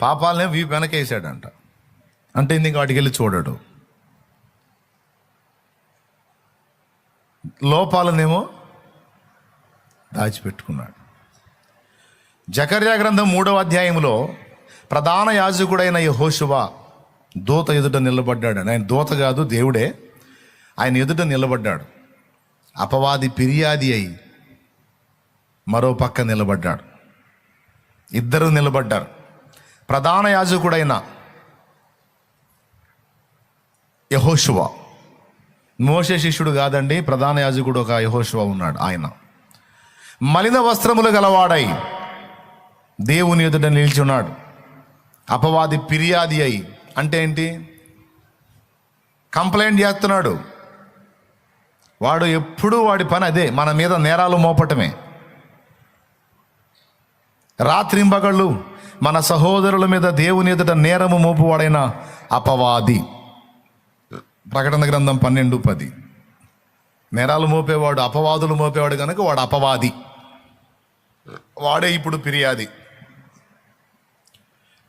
పాపాలనే వీపు వెనకేసాడంట. అంటే ఇంక వాటికి వెళ్ళి చూడడు. లోపాలనేమో దాచిపెట్టుకున్నాడు. జకర్యా గ్రంథం మూడవ అధ్యాయంలో ప్రధాన యాజకుడైన యహోశువ దూత ఎదుట నిలబడ్డాడు. ఆయన దూత కాదు దేవుడే. ఆయన ఎదుట నిలబడ్డాడు. అపవాది ఫిర్యాది అయి మరో పక్క నిలబడ్డాడు. ఇద్దరు నిలబడ్డారు. ప్రధాన యాజకుడైన యహోశువ మోసే శిష్యుడు కాదండి ప్రధాన యాజకుడు ఒక యహోశువ ఉన్నాడు ఆయన. మలిన వస్త్రములు గలవాడై దేవుని ఎదుట నిల్చున్నాడు. అపవాది ఫిర్యాది అయి అంటే ఏంటి? కంప్లైంట్ చేస్తున్నాడు. వాడు ఎప్పుడూ వాడి పని అదే మన మీద నేరాలు మోపటమే. రాత్రింబగళ్ళు మన సహోదరుల మీద దేవుని ఎదుట నేరము మోపువాడైన అపవాది. ప్రకటన గ్రంథం పన్నెండు పది. నేరాలు మోపేవాడు అపవాదులు మోపేవాడు కనుక వాడు అపవాది. వాడే ఇప్పుడు ఫిర్యాది.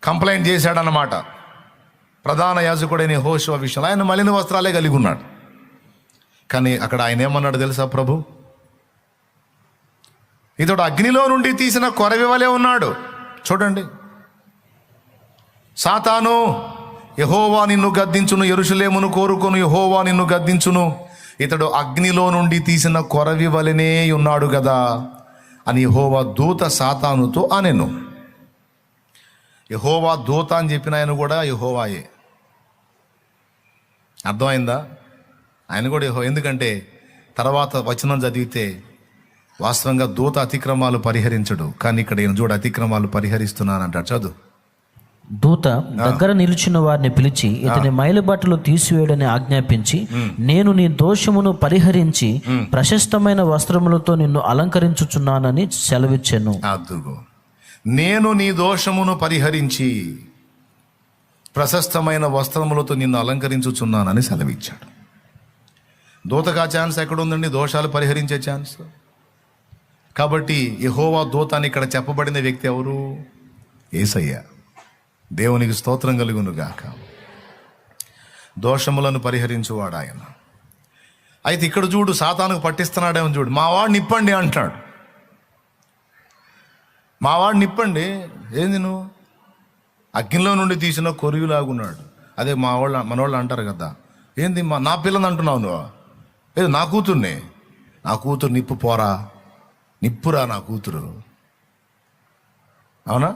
కంప్లైంట్ చేశాడనమాట ప్రధాన యాజకుడైన హోషువ విషయంలో ఆయన మలిన వస్త్రాలే కలిగి ఉన్నాడు. కానీ అక్కడ ఆయన ఏమన్నాడు తెలుసా ప్రభు? ఇతడు అగ్నిలో నుండి తీసిన కొరవివలే ఉన్నాడు. చూడండి. సాతాను యహోవా నిన్ను గద్దించును ఎరుషులేమును కోరుకొను యహోవా నిన్ను గద్దించును. ఇతడు అగ్నిలో నుండి తీసిన కొరవి వలనే ఉన్నాడు కదా అని యహోవా దూత సాతానుతో అనెను. యహోవా దూత అని చెప్పిన ఆయన కూడా యహోవాయే. అర్థమైందా? ఆయన కూడా యహో ఎందుకంటే తర్వాత వచనం చదివితే వాస్తవంగా దూత అతిక్రమాలు పరిహరించడు. కానీ ఇక్కడ ఈయన చూడు అతిక్రమాలు పరిహరిస్తున్నానంటాడు. చదువు. దూత దగ్గర నిలుచున్న వారిని పిలిచి ఇతని మైలు బట్టలు తీసివేయడని ఆజ్ఞాపించి నేను నీ దోషమును పరిహరించి ప్రశస్తమైన వస్త్రములతో నిన్ను అలంకరించుచున్నానని సెలవిచ్చాను. అదుగో నేను నీ దోషమును పరిహరించి ప్రశస్తమైన వస్త్రములతో నిన్ను అలంకరించుచున్నానని సెలవిచ్చాడు. దూతగా ఛాన్స్ ఎక్కడుందండి? దోషాలు పరిహరించే ఛాన్స్? కాబట్టి యహోవా దూత అని ఇక్కడ చెప్పబడిన వ్యక్తి ఎవరు? ఏసయ్య. దేవునికి స్తోత్రం కలుగునుగాక. దోషములను పరిహరించువాడు ఆయన. అయితే ఇక్కడ చూడు సాతానుకు పట్టిస్తున్నాడేమో చూడు. మా వాడు నిప్పండి అంటాడు. మా వాడు నిప్పండి. ఏంది నువ్వు? అగ్నిలో నుండి తీసిన కొరివిలాగున్నాడు అదే మా వాళ్ళ మనవాళ్ళు అంటారు కదా. ఏంది మా నా పిల్లని అంటున్నావు నువ్వు? ఏది నా కూతుర్ని? నా కూతురు నిప్పు పోరా నిప్పురా నా కూతురు. అవునా?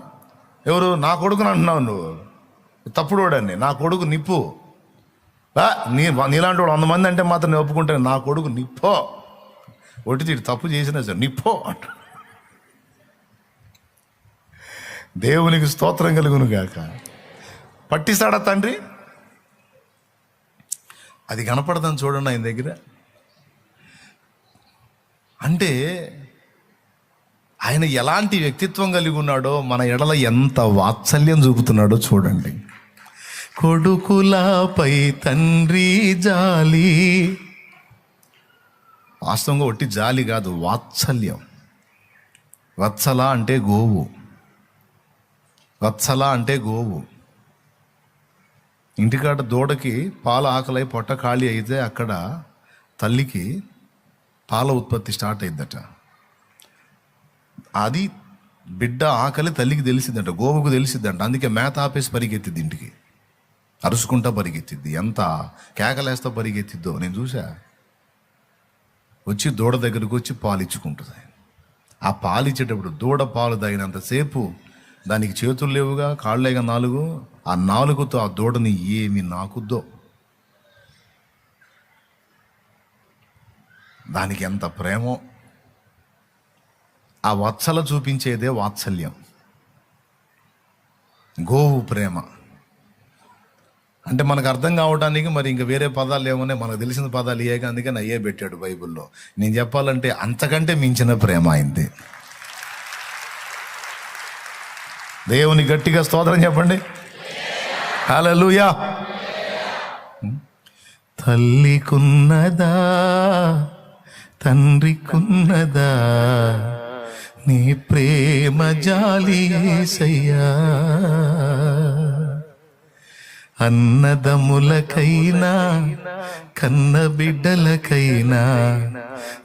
ఎవరు? నా కొడుకుని అంటున్నావు నువ్వు. తప్పుడు వాడండి నా కొడుకు నిప్పు. నీ నీలాంటి వాడు వంద మంది అంటే మాత్రం నేను ఒప్పుకుంటాను. నా కొడుకు నిప్పో. ఒట్టి తీడు తప్పు చేసినా సార్ నిప్పో అంట. దేవునికి స్తోత్రం కలుగును గాక. పట్టిస్తాడా తండ్రి? అది కనపడదని చూడండి ఆయన దగ్గర. అంటే ఆయన ఎలాంటి వ్యక్తిత్వం కలిగి ఉన్నాడో మన ఎడల ఎంత వాత్సల్యం చూపుతున్నాడో చూడండి. కొడుకులపై తండ్రి జాలి. వాస్తవంగా ఒట్టి జాలి కాదు వాత్సల్యం. వత్సల అంటే గోవు. వత్సల అంటే గోవు. ఇంటికాడ దూడకి పాల ఆకలై పొట్ట ఖాళీ అయితే అక్కడ తల్లికి పాల ఉత్పత్తి స్టార్ట్ అయిందట అది బిడ్డ ఆకలి తల్లికి తెలిసిద్దంట గోవుకు తెలిసిద్దంట అందుకే మేత ఆపేసి పరిగెత్తిద్ది ఇంటికి. అరుసుకుంటా పరిగెత్తిద్ది ఎంత కేకలేస్తా పరిగెత్తిద్దో. నేను చూసా వచ్చి దూడ దగ్గరకు వచ్చి పాలు ఇచ్చుకుంటుంది ఆ పాలు ఇచ్చేటప్పుడు దూడ పాలు తాగినంతసేపు దానికి చేతులు లేవుగా కాళ్ళేగా నాలుగు ఆ నాలుగుతో ఆ దూడని ఏమి నాకుద్దో. దానికి ఎంత ప్రేమో. ఆ వత్సల చూపించేదే వాత్సల్యం. గోవు ప్రేమ. అంటే మనకు అర్థం కావడానికి మరి ఇంకా వేరే పదాలు ఏమన్నా మనకు తెలిసిన పదాలు ఇయ్యాక అందుకని అయ్యే పెట్టాడు బైబిల్లో. నేను చెప్పాలంటే అంతకంటే మించిన ప్రేమ అయింది. దేవుని గట్టిగా స్తోత్రం చెప్పండి. హల్లెలూయా. తల్లికున్నదా తండ్రికున్నదా నీ ప్రేమ జాలి యేసయ్యా అన్నదములకైనా కన్న బిడ్డలకైనా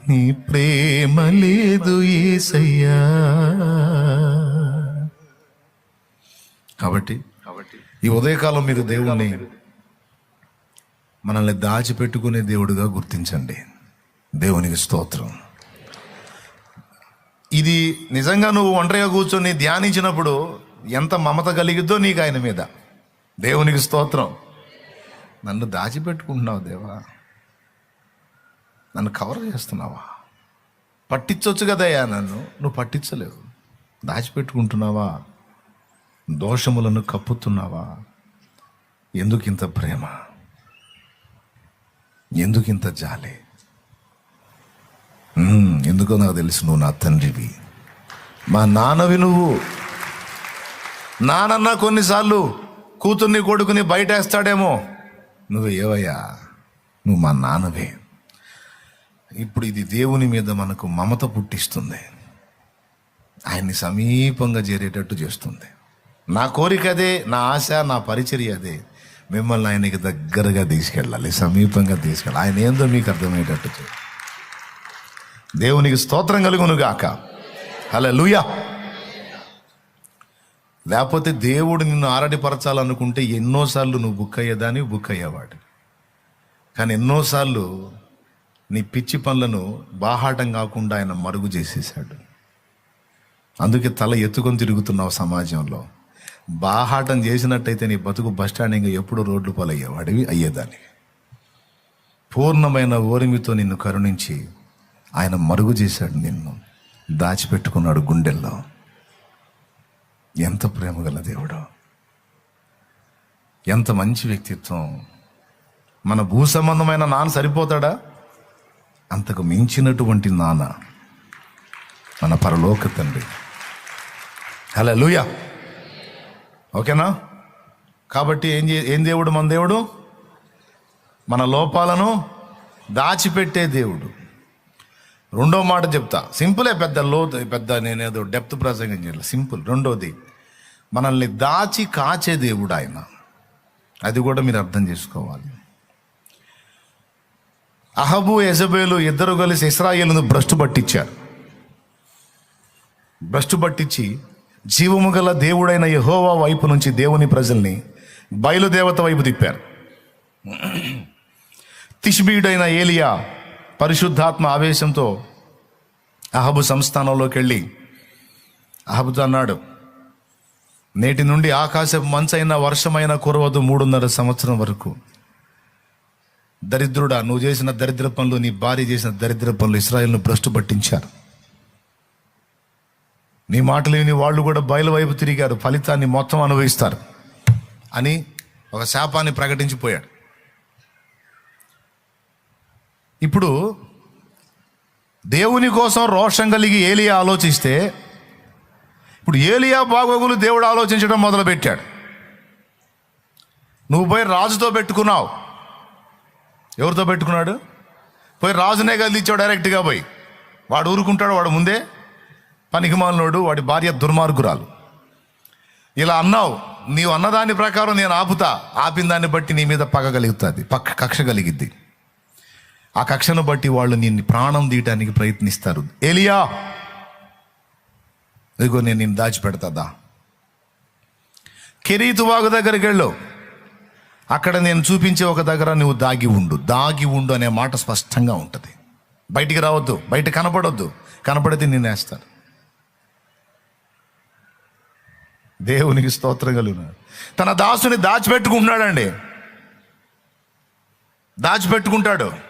నీ ప్రేమ లేదు ఏసయ్యా. కాబట్టి ఈ ఉదయకాలం మీరు దేవుణ్ణి మనల్ని దాచిపెట్టుకునే దేవుడిగా గుర్తించండి. దేవునికి స్తోత్రం. ఇది నిజంగా నువ్వు ఒంటరిగా కూర్చొని ధ్యానించినప్పుడు ఎంత మమత కలిగిద్దో నీకు ఆయన మీద. దేవునికి స్తోత్రం. నన్ను దాచిపెట్టుకుంటున్నావు దేవా. నన్ను కవర్ చేస్తున్నావా? పట్టించవచ్చు కదయ్యా నన్ను. నువ్వు పట్టించలేవు. దాచిపెట్టుకుంటున్నావా? దోషములను కప్పుతున్నావా? ఎందుకు ఇంత ప్రేమ? ఎందుకు ఇంత జాలి? ఎందుకో నాకు తెలుసు నువ్వు నా తండ్రివి. మా నాన్నవి నువ్వు. నానన్న కొన్నిసార్లు కూతుర్ని కొడుకుని బయటేస్తాడేమో. నువ్వు ఏవయ్యా? నువ్వు మా నాన్నవే. ఇప్పుడు ఇది దేవుని మీద మనకు మమత పుట్టిస్తుంది. ఆయన్ని సమీపంగా చేరేటట్టు చేస్తుంది. నా కోరిక అదే నా ఆశ నా పరిచర్య అదే. మిమ్మల్ని ఆయనకి దగ్గరగా తీసుకెళ్ళాలి సమీపంగా తీసుకెళ్ళాలి. ఆయన ఏందో మీకు అర్థమయ్యేటట్టు చేయాలి దేవునికి స్తోత్రం కలుగును గాక హలో లూయా లేకపోతే దేవుడు నిన్ను ఆరడిపరచాలనుకుంటే ఎన్నోసార్లు నువ్వు బుక్ అయ్యేదాన్ని బుక్ అయ్యేవాడు కానీ ఎన్నోసార్లు నీ పిచ్చి పనులను బాహాటం కాకుండా ఆయన మరుగు చేసేసాడు అందుకే తల ఎత్తుకొని తిరుగుతున్నావు సమాజంలో. బాహాటం చేసినట్టయితే నీ బతుకు బస్టాండింగ్ ఎప్పుడు రోడ్లు పాలయ్యేవాడివి అయ్యేదాన్ని. పూర్ణమైన ఓరిమితో నిన్ను కరుణించి ఆయన మరుగు చేశాడు నిన్ను. దాచిపెట్టుకున్నాడు గుండెల్లో. ఎంత ప్రేమ గల దేవుడు. ఎంత మంచి వ్యక్తిత్వం. మన భూ సంబంధమైన నాన్న సరిపోతాడా? అంతకు మించినటువంటి నాన్న మన పరలోక తండ్రి. హలో లూయా ఓకేనా? కాబట్టి ఏం ఏం దేవుడు మన దేవుడు? మన లోపాలను దాచిపెట్టే దేవుడు. రెండో మాట చెప్తా. సింపులే పెద్ద లోతు పెద్ద నేనేదో డెప్త్ ప్రసంగం చేయలేదు సింపుల్. రెండోది మనల్ని దాచి కాచే దేవుడు ఆయన. అది కూడా మీరు అర్థం చేసుకోవాలి. అహబు యజబేలు ఇద్దరు కలిసి ఇస్రాయేలును భ్రష్టు పట్టించారు. భ్రష్టు పట్టించి జీవము గల దేవుడైన యహోవా వైపు నుంచి దేవుని ప్రజల్ని బయలుదేవత వైపు తిప్పారు. తిష్బీయుడైన ఏలియా పరిశుద్ధాత్మ ఆవేశంతో అహబు సంస్థానంలోకి వెళ్ళి అహబుతో అన్నాడు నేటి నుండి ఆకాశపు మంచైన వర్షమైన కురవదు మూడున్నర సంవత్సరం వరకు. దరిద్రుడా నువ్వు చేసిన దరిద్ర పనులు నీ భార్య చేసిన దరిద్ర పనులు ఇస్రాయల్ను భ్రష్టు పట్టించారు. నీ మాటలు విని వాళ్ళు కూడా బయలువైపు తిరిగారు ఫలితాన్ని మొత్తం అనుభవిస్తారు అని ఒక శాపాన్ని ప్రకటించిపోయాడు. ఇప్పుడు దేవుని కోసం రోషం కలిగి ఏలియా ఆలోచిస్తే ఇప్పుడు ఏలియా బాగోగులు దేవుడు ఆలోచించడం మొదలుపెట్టాడు. నువ్వు పోయి రాజుతో పెట్టుకున్నావు. ఎవరితో పెట్టుకున్నాడు? పోయి రాజునే కదిలిచ్చావు డైరెక్ట్గా పోయి. వాడు ఊరుకుంటాడు వాడు ముందే పనికిమాలినోడు వాడి భార్య దుర్మార్గురాలు. ఇలా అన్నావు నీవు అన్నదాని ప్రకారం నేను ఆపుతా ఆపిన దాన్ని బట్టి నీ మీద పగ కలుగుతుంది పక్క కక్ష కలిగిద్ది. ఆ కక్షను బట్టి వాళ్ళు నిన్ను ప్రాణం తీయటానికి ప్రయత్నిస్తారు. ఏలియా! ఇదిగో నేను నిన్ను దాచిపెడతాదా కెరీతు వాగు దగ్గరికి వెళ్ళు. అక్కడ నేను చూపించే ఒక దగ్గర నువ్వు దాగి ఉండు. దాగి ఉండు అనే మాట స్పష్టంగా ఉంటుంది. బయటికి రావద్దు బయట కనపడొద్దు. కనపడితే నిన్ను వేస్తారు. దేవునికి స్తోత్రం కలుగున. తన దాసుని దాచిపెట్టుకుంటున్నాడండి. దాచిపెట్టుకుంటాడు.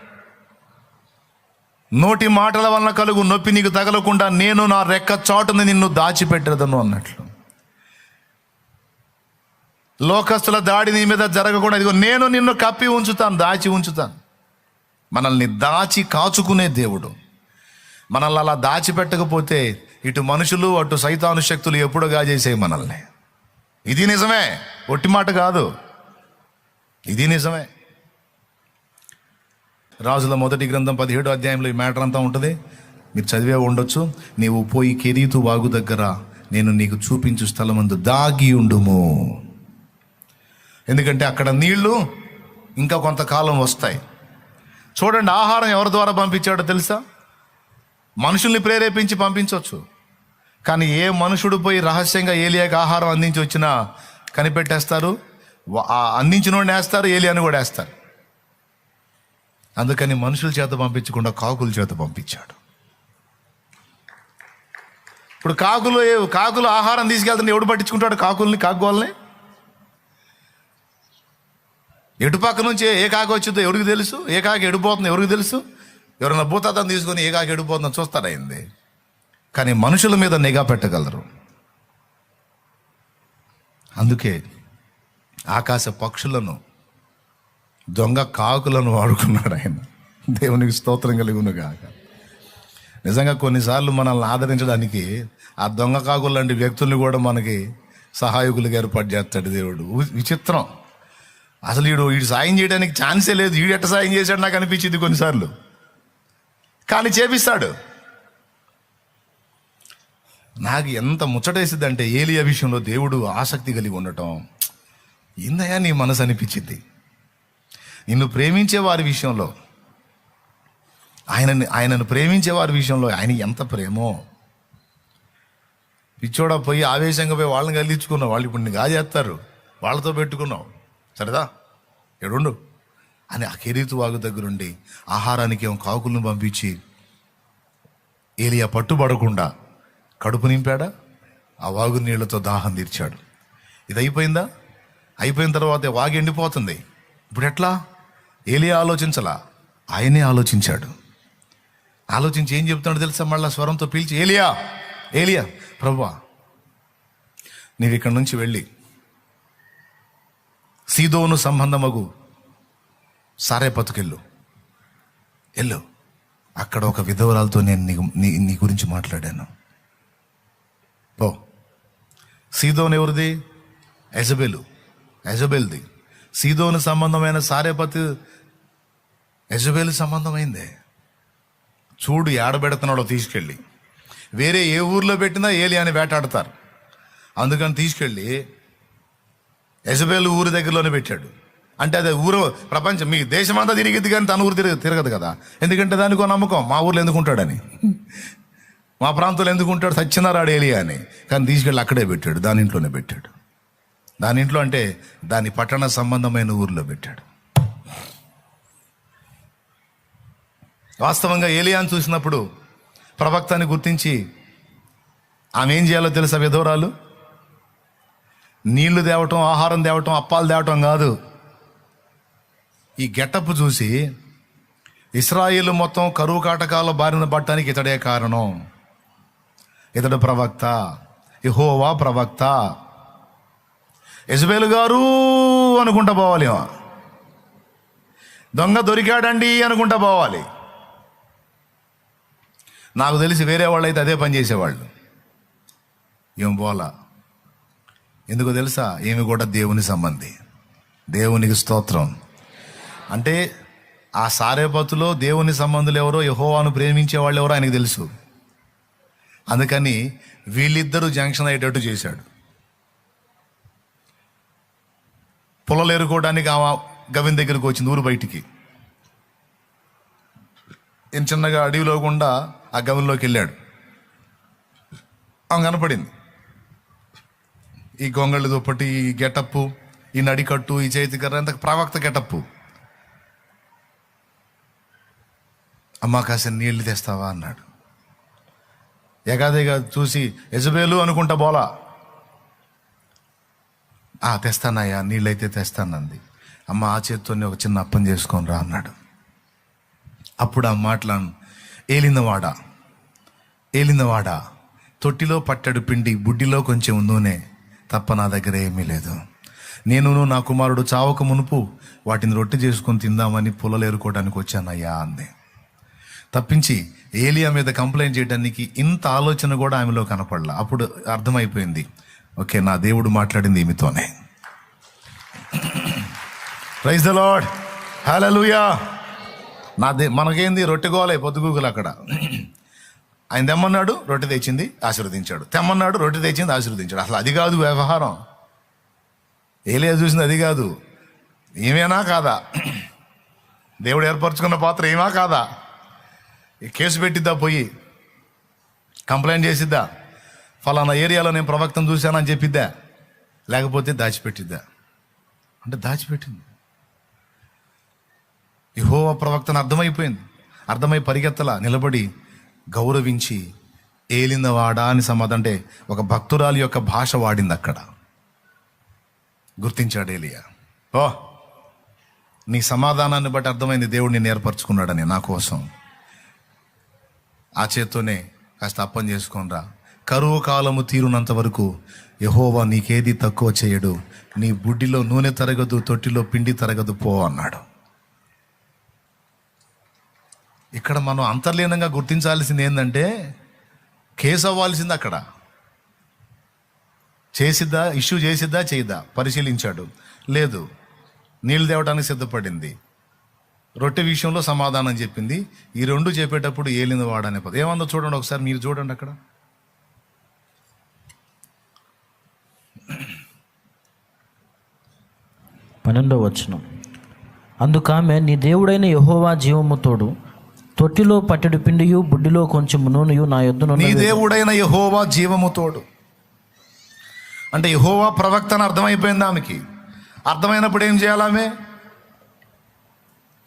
నోటి మాటల వలన కలుగు నొప్పి నీకు తగలకుండా నేను నా రెక్క చాటుని నిన్ను దాచిపెట్టదను అన్నట్లు. లోకస్తుల దాడి నీ మీద జరగకుండా ఇదిగో నేను నిన్ను కప్పి ఉంచుతాను దాచి ఉంచుతాను. మనల్ని దాచి కాచుకునే దేవుడు. మనల్ని అలా దాచిపెట్టకపోతే ఇటు మనుషులు అటు సైతాను శక్తులు ఎప్పుడుగా చేసేవి మనల్ని. ఇది నిజమే. ఒట్టి మాట కాదు. ఇది నిజమే. రాజుల మొదటి గ్రంథం పదిహేడు అధ్యాయంలో ఈ మ్యాటర్ అంతా ఉంటుంది. మీరు చదివే ఉండొచ్చు. నీవు పోయి కెరీతు వాగు దగ్గర నేను నీకు చూపించు స్థలమందు దాగి ఉండుము. ఎందుకంటే అక్కడ నీళ్ళు ఇంకా కొంతకాలం వస్తాయి. చూడండి ఆహారం ఎవరి ద్వారా పంపించాడో తెలుసా? మనుషుల్ని ప్రేరేపించి పంపించవచ్చు కానీ ఏ మనుషుడు పోయి రహస్యంగా ఏలియాకి ఆహారం అందించి వచ్చినా కనిపెట్టేస్తారు? అందించిన వాడిని వేస్తారు ఏలియాని కూడా వేస్తారు. అందుకని మనుషుల చేత పంపించకుండా కాకుల చేత పంపించాడు. ఇప్పుడు కాకులు ఏ- కాకులు ఆహారం తీసుకెళ్తుంటే ఎవడు పట్టించుకుంటాడు కాకుల్ని కాకుగోల్ని ఎటు పక్క నుంచి ఏ కాకి వచ్చిందో ఎవరికి తెలుసు? ఏ కాకి ఎడిపోతుందో ఎవరికి తెలుసు? ఎవరైనా భూతాతం తీసుకొని ఏ కాకి ఎడిపోతుందో చూస్తారైంది కానీ మనుషుల మీద నిఘా పెట్టగలరు. అందుకే ఆకాశ పక్షులను దొంగ కాకులను వాడుకున్నాడు ఆయన. దేవునికి స్తోత్రం కలిగిన కాక నిజంగా కొన్నిసార్లు మనల్ని ఆదరించడానికి ఆ దొంగ కాకులు లాంటి వ్యక్తుల్ని కూడా మనకి సహాయకులుగా ఏర్పాటు చేస్తాడు దేవుడు. విచిత్రం. అసలు వీడు వీడు సాయం చేయడానికి ఛాన్సే లేదు. వీడు ఎట్ట సాయం చేశాడు నాకు అనిపించింది కొన్నిసార్లు. కానీ చేపిస్తాడు. నాకు ఎంత ముచ్చటేసింది అంటే ఏలియా విషయంలో దేవుడు ఆసక్తి కలిగి ఉండటం. ఏందయ్యా నీ మనసు అనిపించింది. నిన్ను ప్రేమించే వారి విషయంలో. ఆయనని ఆయనను ప్రేమించే వారి విషయంలో ఆయన ఎంత ప్రేమో. పిచ్చోడా పోయి ఆవేశంగా పోయి వాళ్ళని కలిగించుకున్నావు వాళ్ళు ఇప్పుడు నీకు చేస్తారు. వాళ్ళతో పెట్టుకున్నావు. సరదా? ఎడుండు అని ఆ కెరీతు వాగు దగ్గరుండి ఆహారానికి ఏమో కాకులను పంపించి ఏలియా పట్టుబడకుండా కడుపు నింపాడా? ఆ వాగు నీళ్ళతో దాహం తీర్చాడు. ఇది అయిపోయిందా అయిపోయిన తర్వాత వాగు ఎండిపోతుంది. ఇప్పుడు ఎట్లా? ఏలియా ఆలోచించలా? ఆయనే ఆలోచించాడు. ఆలోచించి ఏం చెప్తున్నాడు తెలుసా? మళ్ళా స్వరంతో పిలిచి ఏలియా ఏలియా ప్రభువా నీవు ఇక్కడి నుంచి వెళ్ళి సీదోను సంబంధమగు సారేపతుకెళ్ళు వెళ్ళు అక్కడ ఒక విధవరాలతో నేను నీకు నీ నీ గురించి మాట్లాడాను. పో. సీదోన్ ఎవరిది? ఎజబెలు ఎజబెల్ది సీదోను సంబంధమైన సారేపతి యజబేలు సంబంధమైందే. చూడు ఏడబెడుతున్నాడో తీసుకెళ్ళి. వేరే ఏ ఊర్లో పెట్టినా ఏలి అని వేటాడతారు. అందుకని తీసుకెళ్ళి యజబేలు ఊరి దగ్గరలోనే పెట్టాడు. అంటే అది ఊరు ప్రపంచం మీ దేశమంతా తిరిగిద్ది కానీ తన ఊరు తిరగ తిరగదు కదా. ఎందుకంటే దానికో నమ్మకం మా ఊర్లో ఎందుకు ఉంటాడని. మా ప్రాంతంలో ఎందుకు ఉంటాడు? సత్యనారాడు ఏలియా అని. కానీ తీసుకెళ్ళి అక్కడే పెట్టాడు దాని ఇంట్లోనే పెట్టాడు. దాని ఇంట్లో అంటే దాని పట్టణ సంబంధమైన ఊర్లో పెట్టాడు. వాస్తవంగా ఏలియాను చూసినప్పుడు ప్రవక్తని గుర్తించి ఆమె ఏం చేయాలో తెలుసా విధవరాలు? నీళ్ళు తేవటం ఆహారం తేవటం అప్పాలు తేవటం కాదు. ఈ గెటప్ చూసి ఇస్రాయిల్ మొత్తం కరువు కాటకాల బారిన పట్టడానికి ఇతడే కారణం. ఇతడు ప్రవక్త ఇహోవా ప్రవక్త. యజబేలు గారు అనుకుంటా పోవాలి. దొంగ దొరికాడండి అనుకుంటా పోవాలి. నాకు తెలిసి వేరే వాళ్ళు అయితే అదే పని చేసేవాళ్ళు. ఏం పోలా ఎందుకు తెలుసా? ఏమి కూడా దేవుని సంబంధి. దేవునికి స్తోత్రం. అంటే ఆ సారేపతులో దేవుని సంబంధులు ఎవరో యహోవాను ప్రేమించే వాళ్ళు ఎవరో ఆయనకు తెలుసు. అందుకని వీళ్ళిద్దరూ జంక్షన్ అయ్యేటట్టు చేశాడు. పొలలు ఎరుకోవడానికి ఆమె గవిన్ దగ్గరికి వచ్చింది ఊరు బయటికి. ఈయన చిన్నగా అడవిలో గుండా ఆ గమనిలోకి వెళ్ళాడు. ఆమె కనపడింది. ఈ గొంగళి దుప్పటి ఈ గెటప్పు ఈ నడికట్టు ఈ చేతి కర్ర ఇంత ప్రవక్త గెటప్పు. అమ్మ కాసిన నీళ్ళు తెస్తావా? అన్నాడు. ఎగాదిగా చూసి యజబేలు అనుకుంటా బోలా. ఆ తెస్తానయ్యా నీళ్ళైతే తెస్తానంది. అమ్మ ఆ చేత్తోనే ఒక చిన్న అప్పం చేసుకొని రా అన్నాడు. అప్పుడు ఆ మాటలను ఏలినవాడా ఏలినవాడా తొట్టిలో పట్టడు పిండి బుడ్డిలో కొంచెం నూనె తప్ప నా దగ్గర ఏమీ లేదు. నేను నా కుమారుడు చావక మునుపు వాటిని రొట్టె చేసుకొని తిందామని పొలలు ఏరుకోవడానికి వచ్చానయ్యా అంది. తప్పించి ఏలియా మీద కంప్లైంట్ చేయడానికి ఇంత ఆలోచన కూడా ఆమెలో కనపడలా. అప్పుడు అర్థమైపోయింది. ఓకే నా దేవుడు మాట్లాడింది ఈమెతోనే. Praise the Lord hallelujah. నా దే మనకేంది? రొట్టె గోలే పొద్దుగూగులు అక్కడ. ఆయన తెమ్మన్నాడు రొట్టె తెచ్చింది ఆశీర్వదించాడు. తెమ్మన్నాడు రొట్టె తెచ్చింది ఆశీర్వదించాడు. అసలు అది కాదు వ్యవహారం. ఏలియా చూసింది అది కాదు. ఏమేనా కాదా? దేవుడు ఏర్పరచుకున్న పాత్ర ఏమా కాదా? ఈ కేసు పెట్టిద్దా పోయి? కంప్లైంట్ చేసిద్దా? ఫలానా ఏరియాలో నేను ప్రవక్తను చూశానని చెప్పిద్దా? లేకపోతే దాచిపెట్టిద్దా? అంటే దాచిపెట్టింది. యహోవ ప్రవక్తను అర్థమైపోయింది. అర్థమై పరిగెత్తలా నిలబడి గౌరవించి ఏలినవాడా అని సమాధం అంటే ఒక భక్తురాలి యొక్క భాష వాడింది అక్కడ. గుర్తించాడు ఏలియా. ఓ నీ సమాధానాన్ని బట్టి అర్థమైంది దేవుడు నేను ఏర్పరచుకున్నాడని నా కోసం. ఆ చేత్తోనే కాస్త అప్పం చేసుకొనిరా కరువు కాలము తీరునంత వరకు యహోవా నీకేది తక్కువ చేయడు. నీ బుడ్డిలో నూనె తరగదు తొట్టిలో పిండి తరగదు పో అన్నాడు. ఇక్కడ మనం అంతర్లీనంగా గుర్తించాల్సింది ఏంటంటే కేసు అవ్వాల్సింది అక్కడ. చేసిద్దా ఇష్యూ చేసిద్దా చేయదా పరిశీలించాడు. లేదు నీళ్ళు తేవడానికి సిద్ధపడింది. రొట్టె విషయంలో సమాధానం చెప్పింది. ఈ రెండు చెప్పేటప్పుడు ఏలింది వాడనే పదం. ఏమందో చూడండి ఒకసారి మీరు చూడండి అక్కడ. పన్నెండో వచనం. అందుకామె నీ దేవుడైన యహోవా జీవము తోడు తొట్టిలో పట్టెడు పిండియు బుడ్డిలో కొంచెం నూనెయు నా నీ యొద్ద దేవుడైన యహోవా జీవము తోడు. అంటే యహోవా ప్రవక్త అని అర్థమైపోయింది ఆమెకి. అర్థమైనప్పుడు ఏం చేయాలి ఆమె?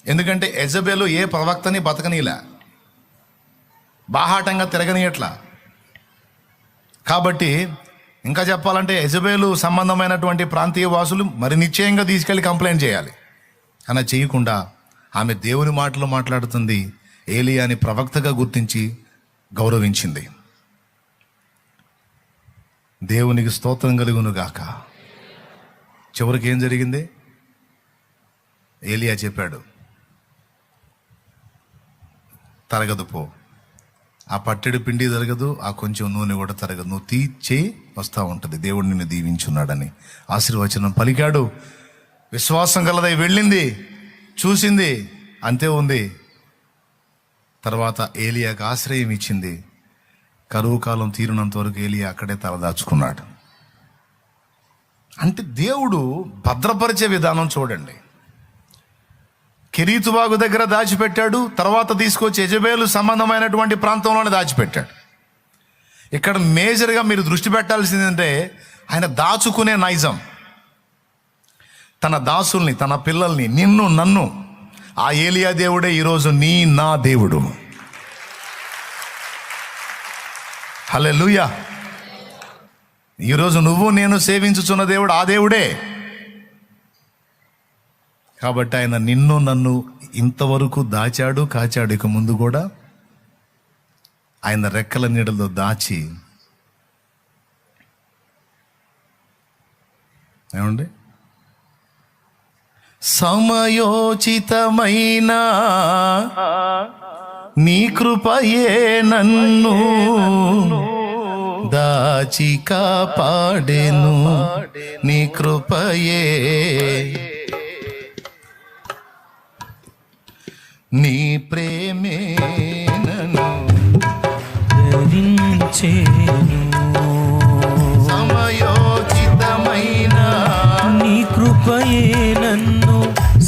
ఎందుకంటే ఎజబేలు ఏ ప్రవక్తని బతకనీలా? బాహాటంగా తిరగనీయట్లా? కాబట్టి ఇంకా చెప్పాలంటే ఎజబేలు సంబంధమైనటువంటి ప్రాంతీయ వాసులు మరి నిశ్చయంగా తీసుకెళ్ళి కంప్లైంట్ చేయాలి. అలా చేయకుండా ఆమె దేవుని మాటలు మాట్లాడుతుంది. ఏలియాని ప్రవక్తగా గుర్తించి గౌరవించింది. దేవునికి స్తోత్రం కలుగును గాక. చివరికి ఏం జరిగింది? ఏలియా చెప్పాడు తరగదు పో ఆ పట్టెడు పిండి తరగదు ఆ కొంచెం నూనె కూడా తరగదు. నువ్వు తీర్చి వస్తూ ఉంటుంది. దేవుడు నిన్ను దీవించున్నాడని ఆశీర్వచనం పలికాడు. విశ్వాసం గలదై వెళ్ళింది చూసింది అంతే ఉంది. తర్వాత ఏలియాకు ఆశ్రయం ఇచ్చింది. కరువు కాలం తీరినంత వరకు ఏలియా అక్కడే తలదాచుకున్నాడు. అంటే దేవుడు భద్రపరిచే విధానం చూడండి. కిరీతుబాగు దగ్గర దాచిపెట్టాడు తర్వాత తీసుకొచ్చి యజబేలు సంబంధమైనటువంటి ప్రాంతంలోనే దాచిపెట్టాడు. ఇక్కడ మేజర్గా మీరు దృష్టి పెట్టాల్సింది అంటే ఆయన దాచుకునే నైజం. తన దాసుల్ని తన పిల్లల్ని నిన్ను నన్ను ఆ ఏలియా దేవుడే ఈరోజు నీ నా దేవుడు. హలే ఈరోజు నువ్వు నేను సేవించుచున్న దేవుడు ఆ దేవుడే. కాబట్టి ఆయన నిన్ను నన్ను ఇంతవరకు దాచాడు కాచాడు. ఇక ముందు కూడా ఆయన రెక్కల నీడలో దాచి. ఏమండి? సమయోచితమైన నీ కృపయే నన్ను దాచి కాపాడెను. నీ కృపయే. నీ ప్రేమే నన్ను సమయోచితమైన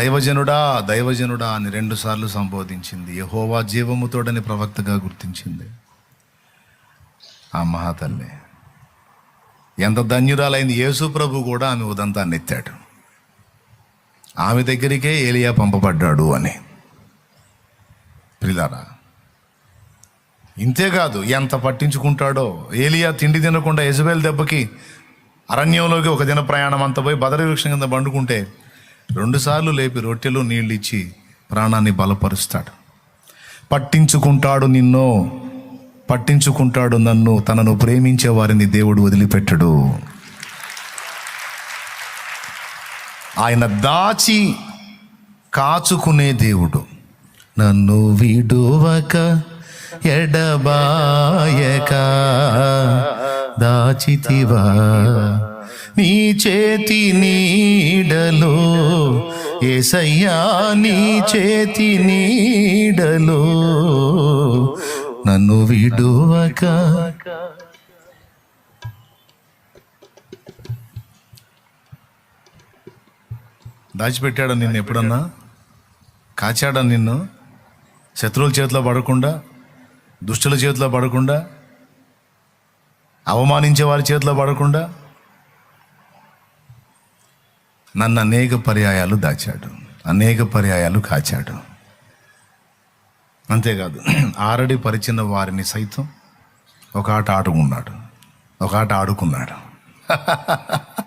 దైవజనుడా దైవజనుడా అని రెండుసార్లు సంబోధించింది. యహోవా జీవముతోడని ప్రవక్తగా గుర్తించింది. ఆ మహాతల్లి. ఎంత ధన్యురాలైంది. యేసు ప్రభు కూడా ఆమె ఉదంతాన్ని ఎత్తాడు. ఆమె దగ్గరికే ఏలియా పంపబడ్డాడు అని. ప్రిలారా ఇంతేకాదు ఎంత పట్టించుకుంటాడో. ఏలియా తిండి తినకుండా యజబేల్ దెబ్బకి అరణ్యంలోకి ఒక దిన ప్రయాణం అంత పోయి బదరి వృక్షం కింద పండుకుంటే రెండుసార్లు లేపి రొట్టెలు నీళ్ళు ఇచ్చి ప్రాణాన్ని బలపరుస్తాడు. పట్టించుకుంటాడు నిన్ను పట్టించుకుంటాడు నన్ను తనను ప్రేమించే వారిని దేవుడు వదిలిపెట్టడు. ఆయన దాచి కాచుకునే దేవుడు. నన్ను విడువక ఎడబాయక దాచితివా? నీ చేతి నీడలో ఏసయ్యా నీ చేతి నీడలో నన్ను విడువక. దాచిపెట్టాడా నిన్ను ఎప్పుడన్నా? కాచాడా నిన్ను? శత్రువుల చేతిలో పడకుండా దుష్టుల చేతిలో పడకుండా అవమానించే వారి చేతిలో పడకుండా? నన్ను అనేక పర్యాయాలు దాచాడు. అనేక పర్యాయాలు కాచాడు. అంతేకాదు ఆరడి పరిచిన వారిని సైతం ఒక ఆట ఆడుకున్నాడు. ఒక ఆట ఆడుకున్నాడు.